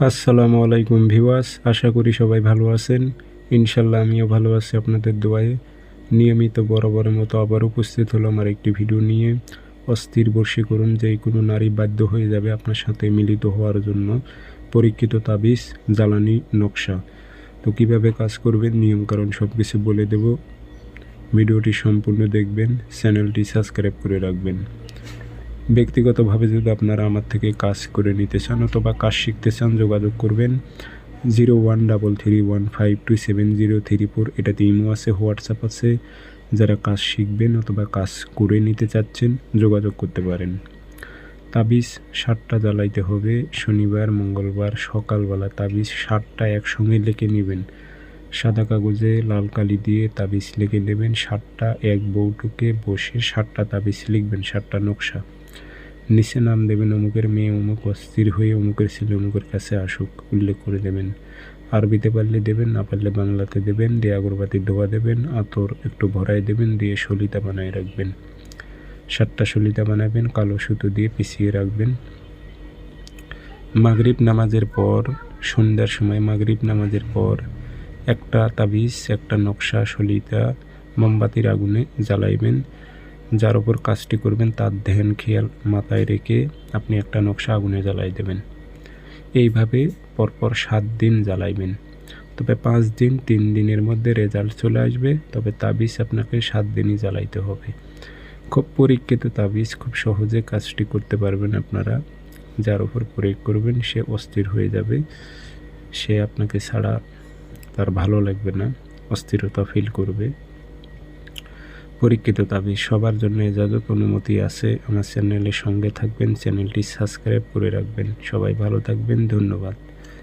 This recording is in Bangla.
আসসালামু আলাইকুম ভিওয়াস আশা করি সবাই ভালো আছেন। ইনশাল্লাহ আমিও ভালো আছি আপনাদের দোয়ায়। নিয়মিত বরাবরের মতো আবার উপস্থিত হলো আমার একটি ভিডিও নিয়ে। অস্থির বর্ষীকরণ যে কোনো নারী বাধ্য হয়ে যাবে আপনার সাথে মিলিত হওয়ার জন্য। পরীক্ষিত তাবিজ, জ্বালানি, নকশা। তো কীভাবে কাজ করবেন, নিয়মকানুন সব কিছু বলে দেব। ভিডিওটি সম্পূর্ণ দেখবেন, চ্যানেলটি সাবস্ক্রাইব করে রাখবেন। ব্যক্তিগতভাবে যদি আপনারা আমার থেকে কাজ করে নিতে চান অথবা কাজ শিখতে চান, যোগাযোগ করবেন zero one double three one five two seven zero three four. এটাতে ইমো আছে, হোয়াটসঅ্যাপ আছে। যারা কাজ শিখবেন অথবা কাজ করে নিতে চাচ্ছেন, যোগাযোগ করতে পারেন। তাবিজ ষাটটা জ্বালাইতে হবে। শনিবার, মঙ্গলবার, সকালবেলা তাবিজ ষাটটা একসঙ্গে লিখে নেবেন। সাদা কাগজে লাল কালি দিয়ে তাবিজ লিখে নেবেন। ষাটটা এক বউটুকে বসে ষাটটা তাবিজ লিখবেন ষাটটা নকশা। নিচে নাম দেবেন, অমুকের মেয়ে, অমুক অস্থির হয়ে অমুকের ছেলে, অমুকের কাছে আসুক, উল্লেখ করে দেবেন। আরবিতে পারলে দেবেন, না পারলে বাংলাতে দেবেন, দিয়ে আগরবাতির ধোয়া দেবেন, আতর একটু ভরাই দেবেন, দিয়ে সলিতা বানায় রাখবেন। সাতটা সলিতা বানাবেন, কালো সুতো দিয়ে পিছিয়ে রাখবেন। মাগরিব নামাজের পর, সন্ধ্যার সময় মাগরিব নামাজের পর, একটা তাবিজ, একটা নকশা সলিতা মোমবাতির আগুনে জ্বালাইবেন। যার উপর কাজটি করবেন, তার ধ্যান, খেয়াল মাথায় রেখে আপনি একটা নকশা আগুনে জ্বালাই দেবেন। এইভাবে পরপর সাত দিন জ্বালাইবেন। তবে পাঁচ দিন, তিন দিনের মধ্যে রেজাল্ট চলে আসবে, তবে তাবিজ আপনাকে সাত দিনই জ্বালাইতে হবে। খুব পরীক্ষিত তাবিজ, খুব সহজে কাজটি করতে পারবেন আপনারা। যার উপর প্রয়োগ করবেন, সে অস্থির হয়ে যাবে। সে আপনাকে ছাড়া তার ভালো লাগবে না, অস্থিরতা ফিল করবে। পরীক্ষিত দাবি সবার জন্য এজাজত অনুমতি আছে। আমার চ্যানেলের সঙ্গে থাকবেন, চ্যানেলটি সাবস্ক্রাইব করে রাখবেন। সবাই ভালো থাকবেন, ধন্যবাদ।